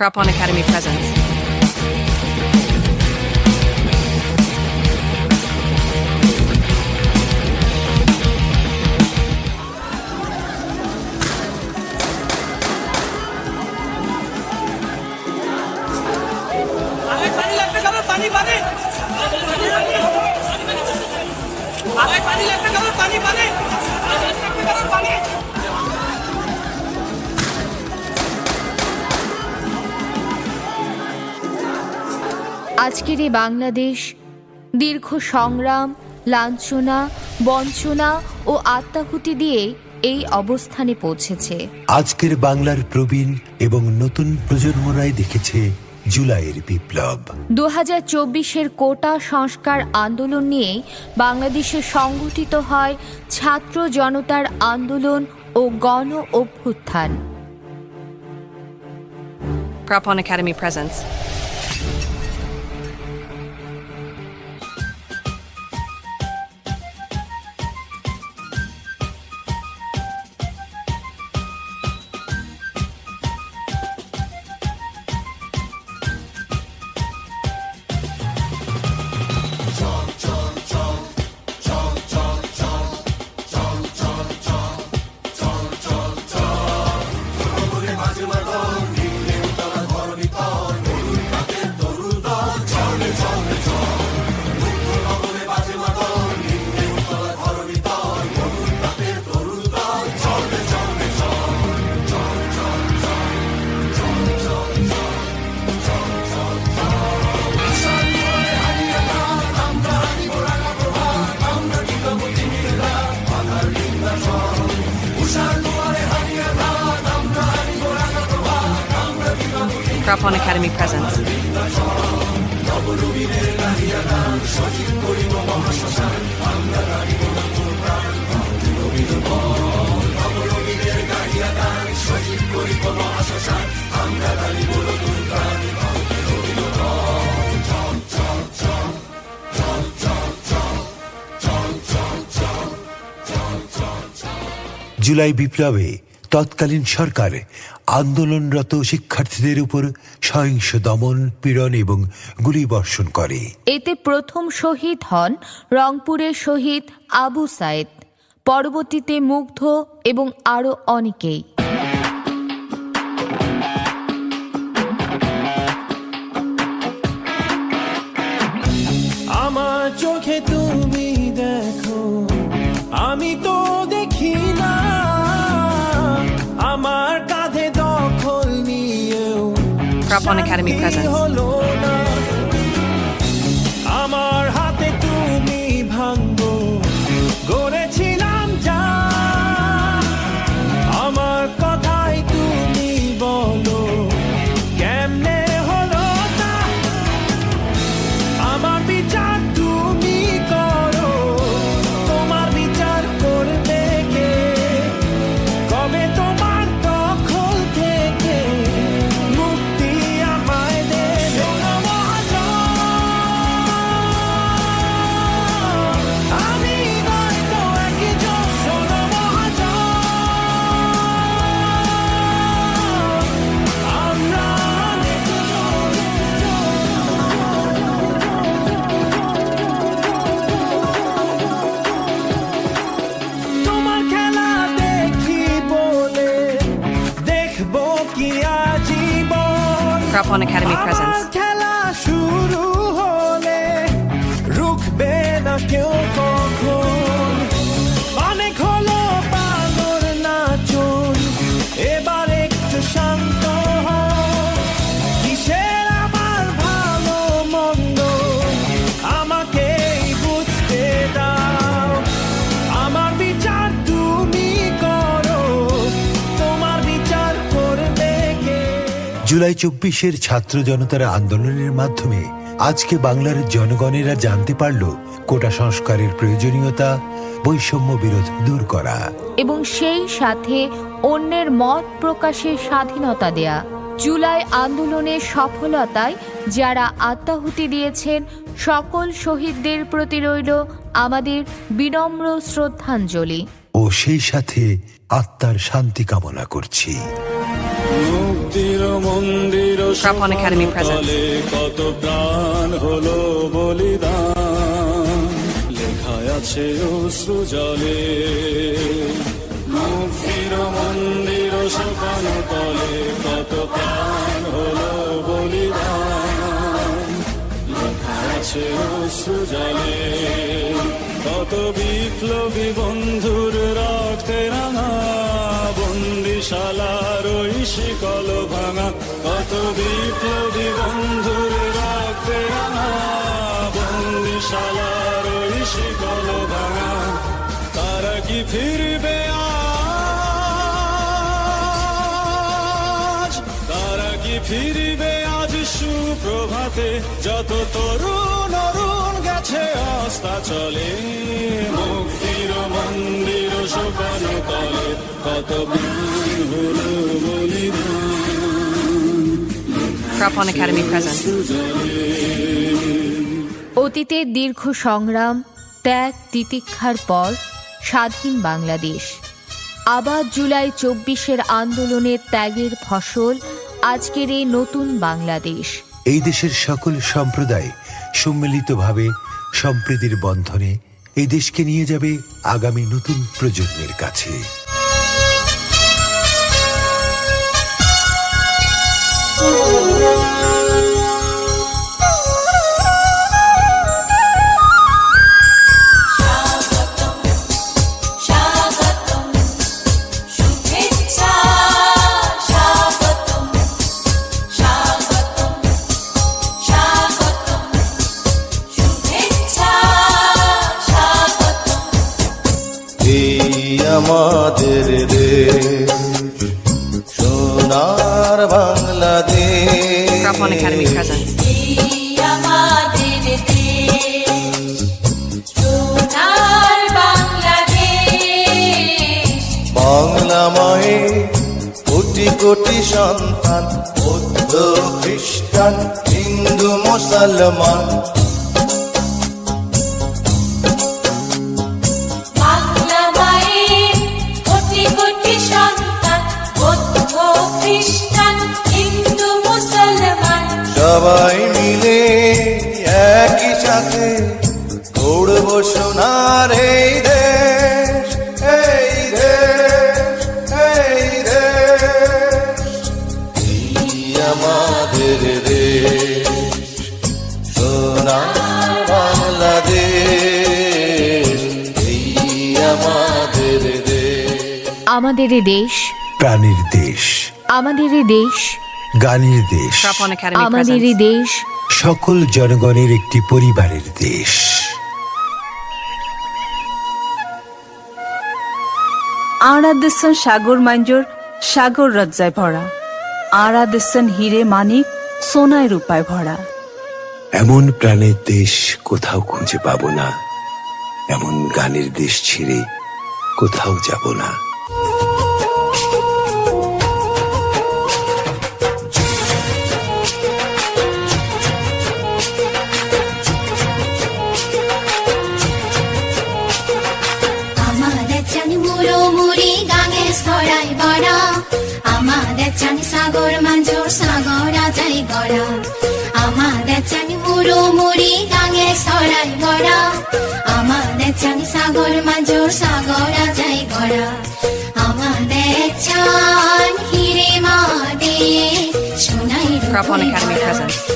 Prop on Academy presents. আজকের এই বাংলাদেশ দীর্ঘ সংগ্রাম লাঞ্ছনা বঞ্চনা ও আত্মাহুতি দিয়ে এই অবস্থানে পৌঁছেছে। আজকের বাংলার প্রবীণ এবং নতুন প্রজন্মরাই দেখেছে জুলাইয়ের বিপ্লব। দু হাজার চব্বিশের কোটা সংস্কার আন্দোলন নিয়ে বাংলাদেশে সংগঠিত হয় ছাত্র জনতার আন্দোলন ও গণ অভ্যুত্থান। Prop on Academy. Prop on Academy presents. July বিপ্লবে তৎকালীন সরকার আন্দোলনরত শিক্ষার্থীদের উপর সহিংস দমন, পীড়ন এবং গুলিবর্ষণ করে। এতে প্রথম শহীদ হন রংপুরের শহীদ আবু সাইদ পরবর্তীতে মুগ্ধ এবং আরও অনেকেই। Academy presents. আজীবন Prop on Academy আমার জুলাই চব্বিশের ছাত্র জনতার আন্দোলনের মাধ্যমে আজকে বাংলার জনগণেরা জানতে পারল কোটা সংস্কারের প্রয়োজনীয়তা বৈষম্য বিরোধ দূর করা। এবং সেই সাথে অন্যের মত প্রকাশের স্বাধীনতা দেয়া। জুলাই আন্দোলনের সফলতায় যারা আত্মাহুতি দিয়েছেন সকল শহীদদের প্রতি রইল আমাদের বিনম্র শ্রদ্ধাঞ্জলি। ও সেই সাথে আত্মার শান্তি কামনা করছি। মুক্তির মন্দির Craphon Academy presents. কত প্রাণ হলো বলিদান। লেখায় আছে অশ্রু জলে। মুক্তির মন্দির সোপান তলে কত প্রাণ হলো বলিদান। লেখায় আছে অশ্রু জলে। কত বিপ্লবী বন্ধুর রক্তে রাঙা বন্দিশালার ওই শিকল ভাঙা, কত বিপ্লবী বন্ধুর রক্তে রাঙা বন্দিশালার ওই শিকল ভাঙা, তারা কি ফিরবে আজ? তারা কি ফিরবে আজ সুপ্রভাতে? যত তরুণ আস্থা চলে মুক্তির মন্দির সোপান তলে কত হলো বলিদান। অতীতের দীর্ঘ সংগ্রাম ত্যাগ তিতিক্ষার পর স্বাধীন বাংলাদেশ। আবার জুলাই চব্বিশের আন্দোলনের ত্যাগের ফসল আজকের এই নতুন বাংলাদেশ। এই দেশের সকল সম্প্রদায় সম্মিলিতভাবে সম্প্রীতির বন্ধনে এই দেশকে নিয়ে যাবে আগামী নতুন প্রজন্মের কাছে। স্বাগতম সোনার বাংলাদেশ Academy বাংলা মায়ে কোটি কোটি সন্তান বৌদ্ধ খ্রিস্টান হিন্দু মুসলমান। আমাদের দেশ বাংলাদেশ এই আমাদের দেশ। আমাদের দেশ প্রাণীর দেশ আমাদের দেশ গানের দেশ আমাদের দেশ। সকল জনগণের একটি পরিবারের দেশ। আরাদেশন সাগর মাঞ্জর সাগর রজ্জায় ভরা। আরাদেশন হিরে মানিক সোনায় রূপায় ভরা। এমন প্রাণের দেশ কোথাও খুঁজে পাবো না। এমন গানের দেশ ছেড়ে কোথাও যাব না। আমাদের আমাদের চানি সাগর মাঝোর সাগরা যাই গড়া আমাদের চানি মুড়ো মুড়ি গাঙে সরাই গড়া আমাদের চানি সাগর মাঝোর সাগরা যাই গড়া আমাদের চান হিরে মাদে সোনাই Craphon Academy presents.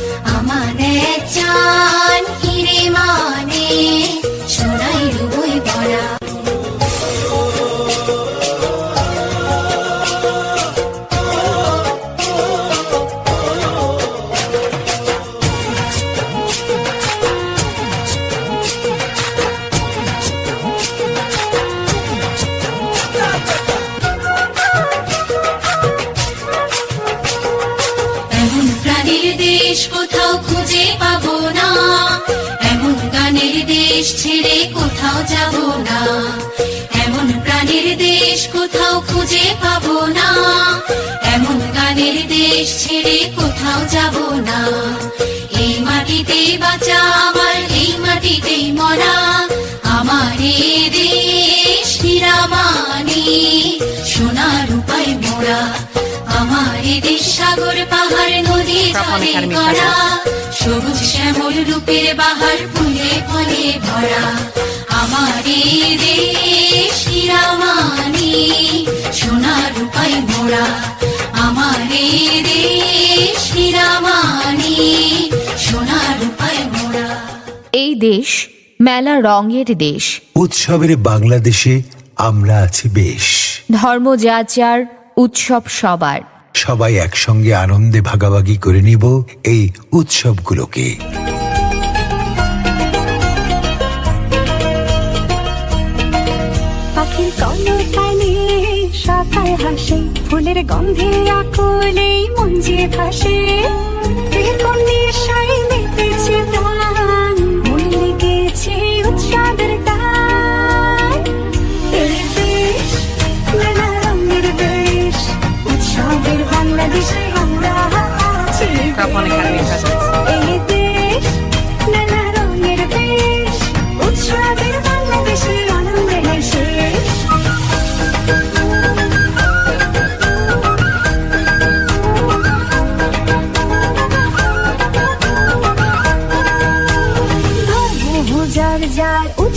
কোথাও খুঁজে পাবো না। এমন গানের দেশ ছেড়ে কোথাও যাব না। এই মাটিতে বাঁচা আমার এই মাটিতেই মরা। আমার দেশ নিরামানি সোনার উপায় মোরা। আমার দেশ সাগর পাহাড় নদী জলে ভরা। সবুজ শ্যামল রূপের বাহার ফুলে ফলে ভরা। আমার এই দেশ হীরামানি সোনা রূপায় মোড়া আমার এই দেশ হীরামানি সোনা রূপায় মোড়া এই দেশ মেলা রঙের দেশ। উৎসবের বাংলাদেশে আমরা আছি বেশ। ধর্ম যার উৎসব সবার। সবাই একসঙ্গে আনন্দে ভাগাভাগি করে নিব এই উৎসবগুলোকে। সকাল হাসে ফুলের গন্ধে আকুলে মন যে ভাসে। কোন নেশায়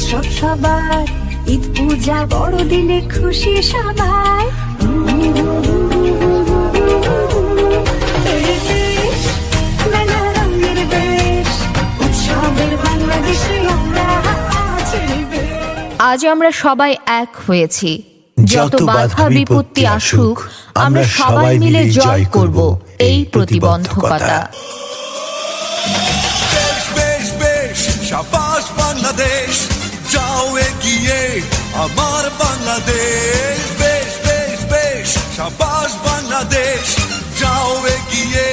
উৎসব সবার ঈদ পূজা বড়দিনে খুশি সবাই। আজ আমরা সবাই এক হয়েছি। যত বাধা বিপত্তি আসুক আমরা সবাই মিলে জয় করব এই প্রতিবন্ধকতা। বাংলাদেশ। যাও এগিয়ে আমার বাংলাদেশ বেশ বেশ বেশ সাবাস বাংলাদেশ যাও এগিয়ে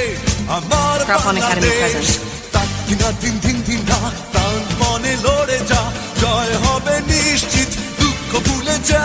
আমার বাংলাদেশ। তাকিনা দিন দিন দিন না তান মনে লড়ে যা জয় হবে নিশ্চিত দুঃখ ভুলে যা।